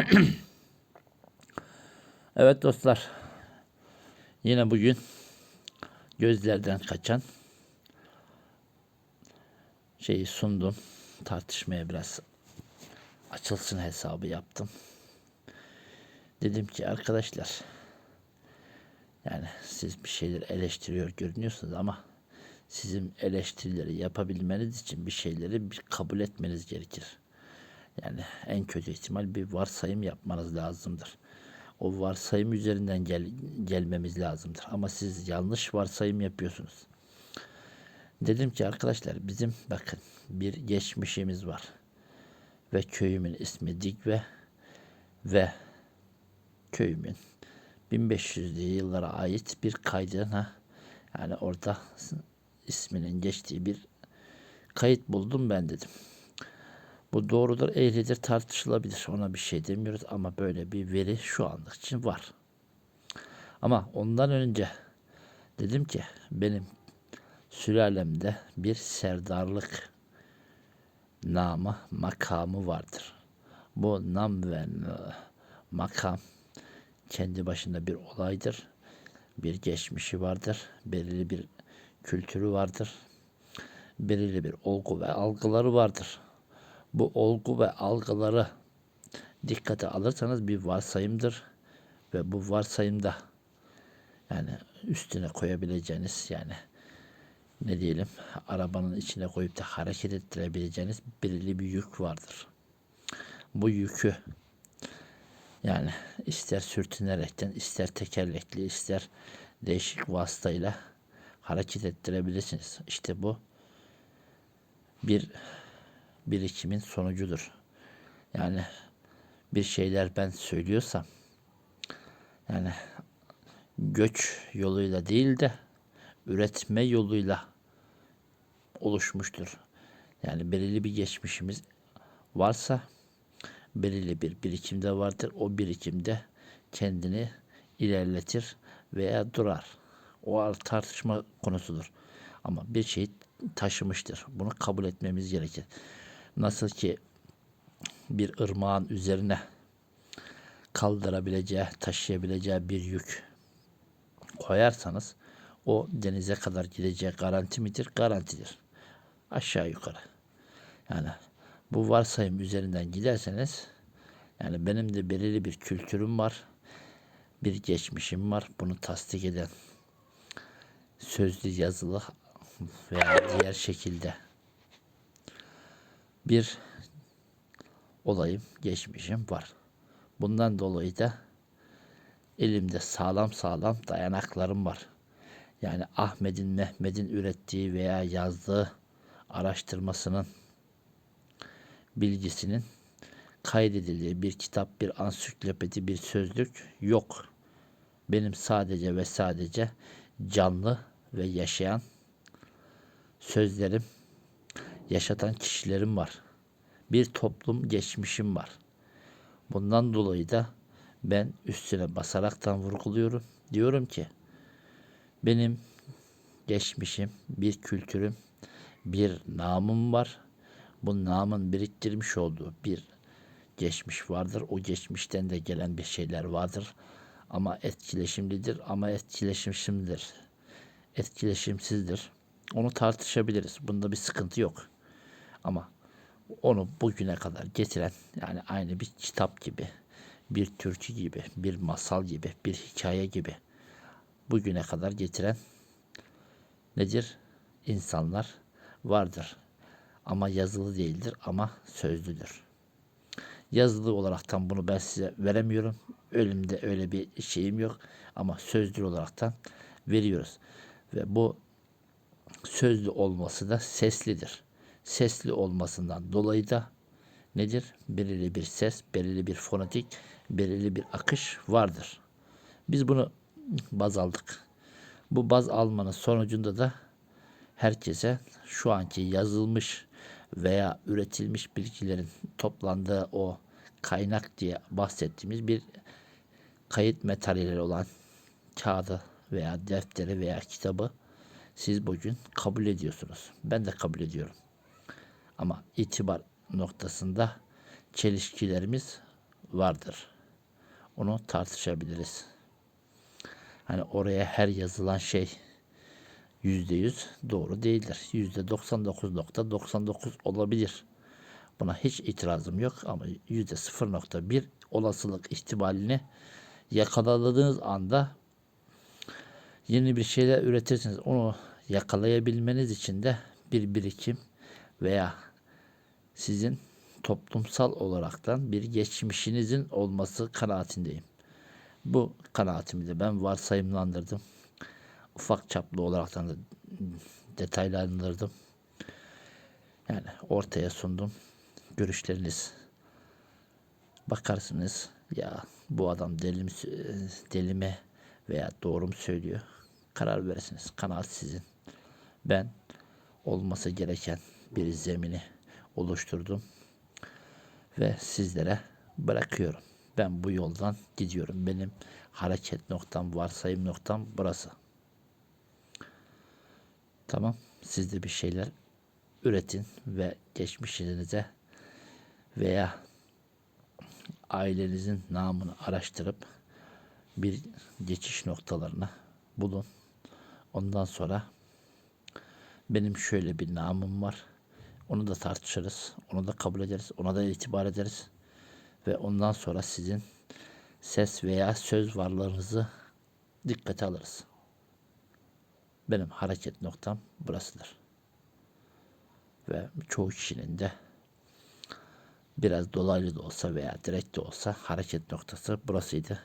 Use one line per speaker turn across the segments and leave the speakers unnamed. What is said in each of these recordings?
evet dostlar. Yine bugün gözlerden kaçan şeyi sundum. Tartışmaya biraz açılsın hesabı yaptım. Dedim ki arkadaşlar yani siz bir şeyler eleştiriyor görünüyorsunuz ama sizin eleştirileri yapabilmeniz için bir şeyleri bir kabul etmeniz gerekir. Yani en kötü ihtimal bir varsayım yapmanız lazımdır. O varsayım üzerinden gel, gelmemiz lazımdır. Ama siz yanlış varsayım yapıyorsunuz. Dedim ki arkadaşlar bizim bakın bir geçmişimiz var. Ve köyümün ismi Digve ve köyümün 1500'lü yıllara ait bir kaydına yani orada isminin geçtiği bir kayıt buldum ben dedim. Bu doğrudur, eğridir tartışılabilir. Ona bir şey demiyoruz ama böyle bir veri şu anlık için var. Ama ondan önce dedim ki benim sülalemde bir serdarlık namı, makamı vardır. Bu nam ve makam kendi başında bir olaydır. Bir geçmişi vardır. Belirli bir kültürü vardır. Belirli bir olgu ve algıları vardır. Bu olgu ve algıları dikkate alırsanız bir varsayımdır ve bu varsayımda yani üstüne koyabileceğiniz yani ne diyelim arabanın içine koyup da hareket ettirebileceğiniz belirli bir yük vardır. Bu yükü yani ister sürtünerekten, ister tekerlekli, ister değişik vasıtayla hareket ettirebilirsiniz. İşte bu bir birikimin sonucudur. Yani bir şeyler ben söylüyorsam yani göç yoluyla değil de üretme yoluyla oluşmuştur. Yani belirli bir geçmişimiz varsa belirli bir birikimde vardır. O birikimde kendini ilerletir veya durar. O tartışma konusudur. Ama bir şey taşımıştır. Bunu kabul etmemiz gerekir. Nasıl ki bir ırmağın üzerine kaldırabileceği, taşıyabileceği bir yük koyarsanız o denize kadar gideceği garanti midir? Garantidir. Aşağı yukarı. Yani bu varsayım üzerinden giderseniz yani benim de belirli bir kültürüm var. Bir geçmişim var. Bunu tasdik eden sözlü yazılı veya diğer şekilde bir olayım, geçmişim var. Bundan dolayı da elimde sağlam sağlam dayanaklarım var. Yani Ahmet'in, Mehmet'in ürettiği veya yazdığı araştırmasının bilgisinin kaydedildiği bir kitap, bir ansiklopedi, bir sözlük yok. Benim sadece ve sadece canlı ve yaşayan sözlerim, yaşatan kişilerim var. Bir toplum geçmişim var. Bundan dolayı da ben üstüne basaraktan vurguluyorum. Diyorum ki benim geçmişim, bir kültürüm, bir namım var. Bu namın biriktirmiş olduğu bir geçmiş vardır. O geçmişten de gelen bir şeyler vardır. Ama etkileşimlidir ama etkileşimsizdir. Etkileşimsizdir. Onu tartışabiliriz. Bunda bir sıkıntı yok. Ama onu bugüne kadar getiren yani aynı bir kitap gibi, bir türkü gibi, bir masal gibi, bir hikaye gibi bugüne kadar getiren nedir? İnsanlar vardır. Ama yazılı değildir ama sözlüdür. Yazılı olaraktan bunu ben size veremiyorum. Ölümde öyle bir şeyim yok ama sözlü olaraktan veriyoruz. Ve bu sözlü olması da seslidir. Sesli olmasından dolayı da nedir? Belirli bir ses, belirli bir fonetik, belirli bir akış vardır. Biz bunu baz aldık. Bu baz almanın sonucunda da herkese şu anki yazılmış veya üretilmiş bilgilerin toplandığı o kaynak diye bahsettiğimiz bir kayıt materyali olan kağıdı veya defteri veya kitabı siz bugün kabul ediyorsunuz. Ben de kabul ediyorum. Ama itibar noktasında çelişkilerimiz vardır. Onu tartışabiliriz. Hani oraya her yazılan şey yüzde yüz doğru değildir. Yüzde 99.99 olabilir. Buna hiç itirazım yok ama yüzde 0.1 olasılık ihtimalini yakaladığınız anda yeni bir şeyler üretirsiniz. Onu yakalayabilmeniz için de bir birikim veya sizin toplumsal olaraktan bir geçmişinizin olması kanaatindeyim. Bu kanaatimi de ben varsayımlandırdım. Ufak çaplı olaraktan da detaylandırdım. Yani ortaya sundum. Görüşleriniz bakarsınız ya bu adam deli mi, deli mi veya doğru mu söylüyor. Karar verirsiniz. Kanaat sizin. Ben olması gereken bir zemini oluşturdum ve sizlere bırakıyorum. Ben bu yoldan gidiyorum. Benim hareket noktam, varsayım noktam burası. Tamam. Siz de bir şeyler üretin ve geçmişinize veya ailenizin namını araştırıp bir geçiş noktalarını bulun. Ondan sonra benim şöyle bir namım var. Onu da tartışırız. Onu da kabul ederiz. Ona da itibar ederiz. Ve ondan sonra sizin ses veya söz varlığınızı dikkate alırız. Benim hareket noktam burasıdır. Ve çoğu kişinin de biraz dolaylı da olsa veya direkt de olsa hareket noktası burasıydı.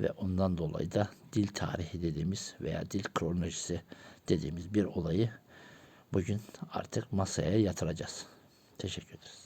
Ve ondan dolayı da dil tarihi dediğimiz veya dil kronolojisi dediğimiz bir olayı bugün artık masaya yatıracağız. Teşekkür ederiz.